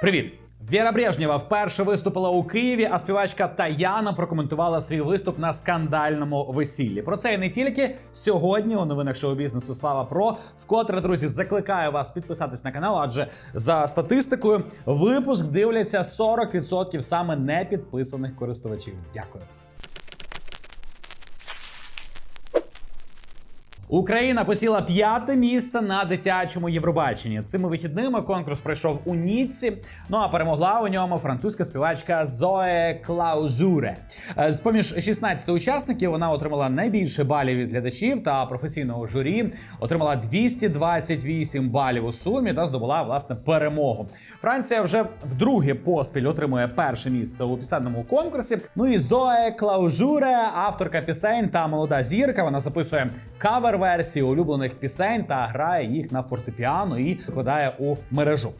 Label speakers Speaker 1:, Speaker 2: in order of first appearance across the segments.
Speaker 1: Привіт! Віра Брежнєва вперше виступила у Києві, а співачка Таяна прокоментувала свій виступ на скандальному весіллі. Про це і не тільки сьогодні у новинах шоу-бізнесу Слава Про. Вкотре, друзі, закликаю вас підписатись на канал, адже за статистикою випуск дивляться 40% саме непідписаних користувачів. Дякую. Україна посіла п'яте місце на дитячому Євробаченні. Цими вихідними конкурс пройшов у Ніцці. Ну а перемогла у ньому французька співачка Зоe Клаузуре. З поміж 16 учасників вона отримала найбільше балів від глядачів та професійного журі. Отримала 228 балів у сумі та здобула власне перемогу. Франція вже вдруге поспіль отримує перше місце у пісенному конкурсі. Ну і Зоe Клаужуре, авторка пісень та молода зірка. Вона записує кавер-версії улюблених пісень та грає їх на фортепіано і викладає у мережу.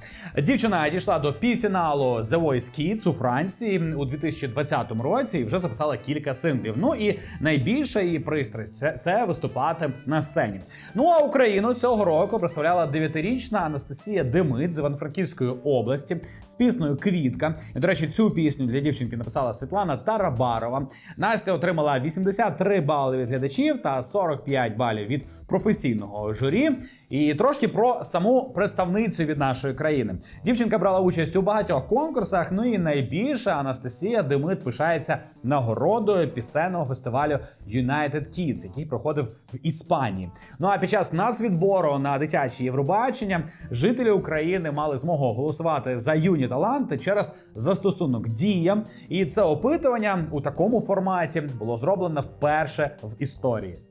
Speaker 1: Дівчина дійшла до півфіналу The Voice Kids у Франції у 2020 році і вже записала кілька синглів. Ну і найбільша її пристрасть це, це виступати на сцені. Ну а Україну цього року представляла 9-річна Анастасія Демит з Івано-Франківської області з піснею Квітка. І, до речі, цю пісню для дівчинки написала Світлана Тарабарова. Настя отримала 83 бали від глядачів та 45 балів від професійного журі. І трошки про саму представницю від нашої країни. Дівчинка брала участь у багатьох конкурсах. Ну і найбільше Анастасія Демит пишається нагородою пісенного фестивалю United Kids, який проходив в Іспанії. Ну а під час нацвідбору на дитячі Євробачення жителі України мали змогу голосувати за юні таланти через застосунок Дія. І це опитування у такому форматі було зроблено вперше в історії.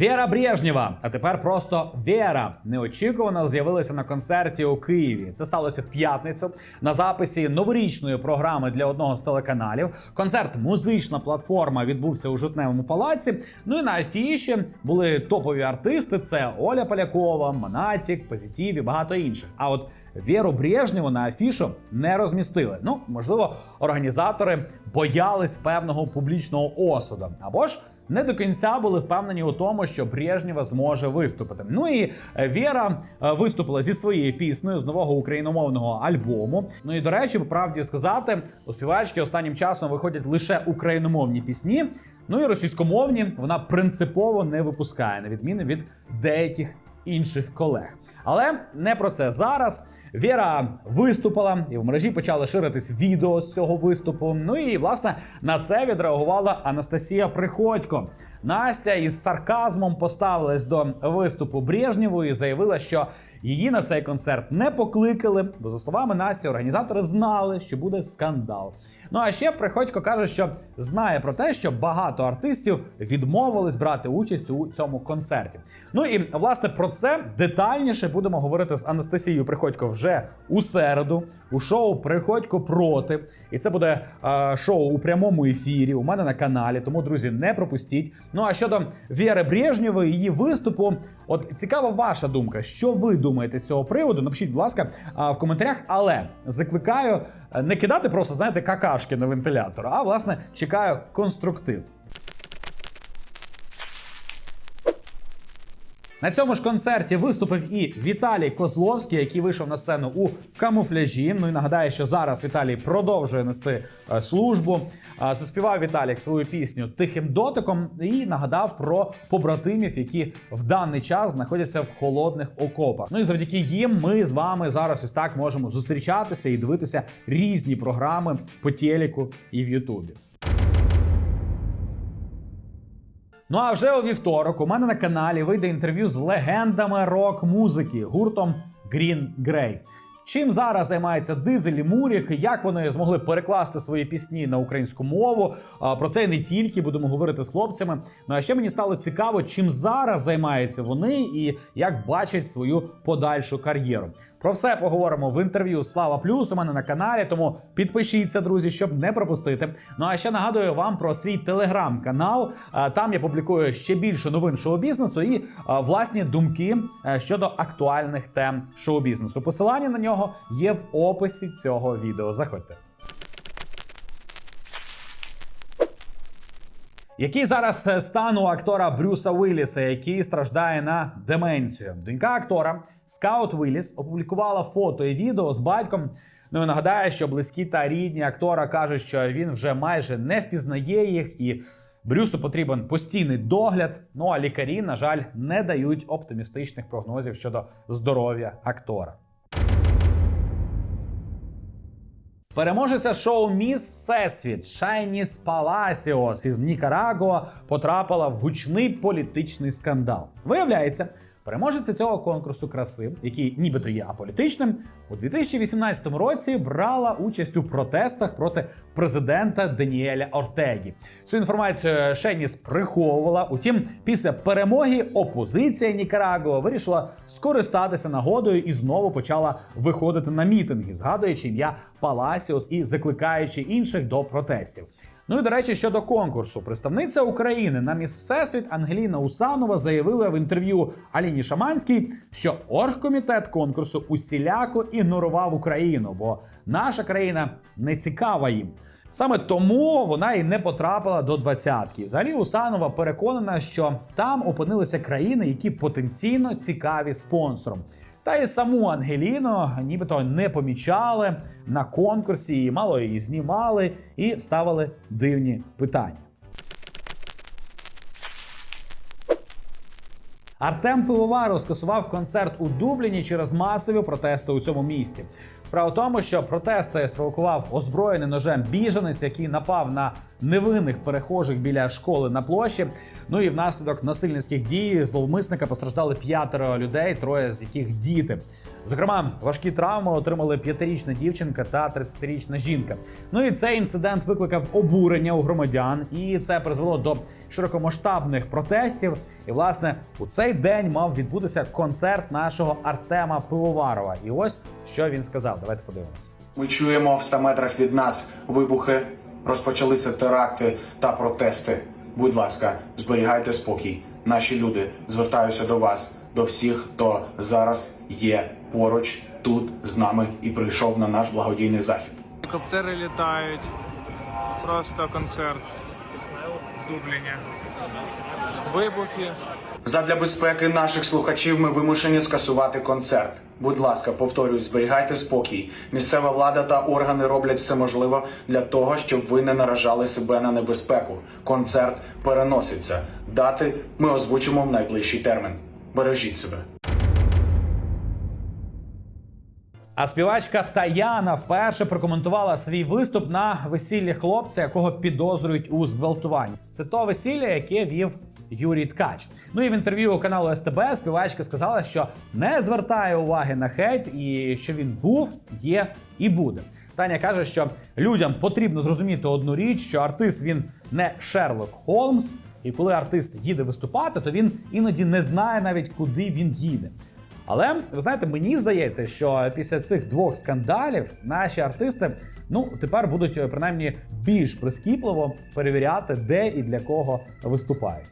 Speaker 1: Віра Брежнєва, а тепер просто Віра неочікувано з'явилася на концерті у Києві. Це сталося в п'ятницю на записі новорічної програми для одного з телеканалів. Концерт Музична платформа відбувся у житневому палаці. Ну і на афіші були топові артисти: це Оля Полякова, Монатік, Позитів і багато інших. А от Віру Брежнєву на афішу не розмістили. Ну, можливо, організатори боялись певного публічного осуду або ж не до кінця були впевнені у тому, що Брежнєва зможе виступити. Ну і е, Віра е, виступила зі своєю піснею з нового україномовного альбому. Ну і до речі, по правді сказати, у співачки останнім часом виходять лише україномовні пісні. Ну і російськомовні вона принципово не випускає, на відміну від деяких інших колег. Але не про це зараз. Віра виступила, і в мережі почали ширитись відео з цього виступу. Ну і власне на це відреагувала Анастасія Приходько. Настя із сарказмом поставилась до виступу Брежнєву і заявила, що її на цей концерт не покликали, бо за словами Насті, організатори знали, що буде скандал. Ну а ще Приходько каже, що знає про те, що багато артистів відмовились брати участь у цьому концерті. Ну і власне про це детальніше будемо говорити з Анастасією Приходько вже у середу у шоу Приходько проти. І це буде е, шоу у прямому ефірі у мене на каналі. Тому, друзі, не пропустіть. Ну а щодо Віри Брежнєвої, її виступу, от цікава ваша думка. Що ви думаєте з цього приводу? Напишіть, будь ласка, в коментарях. Але закликаю е, не кидати просто, знаєте, какашки на вентилятор, а власне чекаю конструктив. На цьому ж концерті виступив і Віталій Козловський, який вийшов на сцену у камуфляжі. Ну і нагадаю, що зараз Віталій продовжує нести е, службу. Заспівав Віталік свою пісню тихим дотиком і нагадав про побратимів, які в даний час знаходяться в холодних окопах. Ну і завдяки їм ми з вами зараз ось так можемо зустрічатися і дивитися різні програми по телеку і в Ютубі. Ну а вже у вівторок у мене на каналі вийде інтерв'ю з легендами рок-музики гуртом Green Grey. Чим зараз займається Дизель і Мурік, як вони змогли перекласти свої пісні на українську мову? Про це і не тільки будемо говорити з хлопцями. Ну а ще мені стало цікаво, чим зараз займаються вони і як бачать свою подальшу кар'єру. Про все поговоримо в інтерв'ю Слава Плюс у мене на каналі. Тому підпишіться, друзі, щоб не пропустити. Ну а ще нагадую вам про свій телеграм-канал. Там я публікую ще більше новин шоу-бізнесу і власні думки е, щодо актуальних тем шоу-бізнесу. Посилання на нього є в описі цього відео. Заходьте. Який зараз е, стан у актора Брюса Уілліса, який страждає на деменцію? Донька актора Скаут Уілліс опублікувала фото і відео з батьком. Ну і нагадаю, що близькі та рідні актора кажуть, що він вже майже не впізнає їх, і Брюсу потрібен постійний догляд. Ну а лікарі, на жаль, не дають оптимістичних прогнозів щодо здоров'я актора. Переможеця шоу Міс Всесвіт Шайніс Паласіос із Нікарагуа потрапила в гучний політичний скандал. Виявляється, переможеця цього конкурсу краси, який нібито є аполітичним, у 2018 році брала участь у протестах проти президента Даніеля Ортегі. Цю інформацію Шеніс приховувала. Утім, після перемоги опозиція Нікарагуа вирішила скористатися нагодою і знову почала виходити на мітинги, згадуючи ім'я Паласіос і закликаючи інших до протестів. Ну і до речі, щодо конкурсу, представниця України на міс Всесвіт Ангеліна Усанова заявила в інтерв'ю Аліні Шаманській, що оргкомітет конкурсу усіляко ігнорував Україну, бо наша країна не цікава їм. Саме тому вона і не потрапила до двадцятки. Взагалі, Усанова переконана, що там опинилися країни, які потенційно цікаві спонсором. Та й саму Ангеліну нібито не помічали на конкурсі, і мало її знімали і ставили дивні питання. Артем Пивоваров скасував концерт у Дубліні через масові протести у цьому місті. Справа в тому, що протести спровокував озброєний ножем біженець, який напав на невинних перехожих біля школи на площі. Ну і внаслідок насильницьких дій зловмисника постраждали п'ятеро людей, троє з яких діти. Зокрема, важкі травми отримали п'ятирічна дівчинка та 30-річна жінка. Ну і цей інцидент викликав обурення у громадян, і це призвело до широкомасштабних протестів. І власне у цей день мав відбутися концерт нашого Артема Пивоварова. І ось що він сказав. Давайте подивимось.
Speaker 2: Ми чуємо в 100 метрах від нас вибухи, розпочалися теракти та протести. Будь ласка, зберігайте спокій. Наші люди, звертаюся до вас, до всіх, хто зараз є поруч тут з нами і прийшов на наш благодійний захід.
Speaker 3: Гелікоптери літають. Просто концерт в Дубліні. Вибухи.
Speaker 2: Задля безпеки наших слухачів ми вимушені скасувати концерт. Будь ласка, повторюю, зберігайте спокій. Місцева влада та органи роблять все можливе для того, щоб ви не наражали себе на небезпеку. Концерт переноситься. Дати ми озвучимо в найближчий термін. Бережіть себе.
Speaker 1: А співачка Таяна вперше прокоментувала свій виступ на весіллі хлопця, якого підозрюють у зґвалтуванні. Це то весілля, яке вів Юрій Ткач. Ну і в інтерв'ю каналу СТБ співачка сказала, що не звертає уваги на хейт і що він був, є і буде. Таня каже, що людям потрібно зрозуміти одну річ, що артист він не Шерлок Холмс, і коли артист їде виступати, то він іноді не знає навіть куди він їде. Але ви знаєте, мені здається, що після цих двох скандалів наші артисти ну тепер будуть е, принаймні більш прискіпливо перевіряти, де і для кого виступають.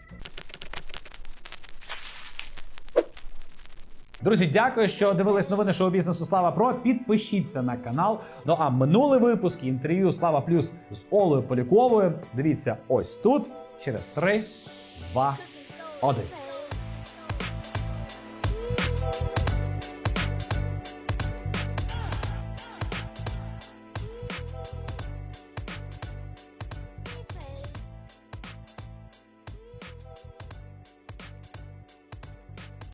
Speaker 1: Друзі, дякую, що дивились новини шоу бізнесу Слава Про. Підпишіться на канал. Ну а минулий випуск інтерв'ю Слава Плюс з Олею Поляковою. Дивіться ось тут через 3, 2, 1.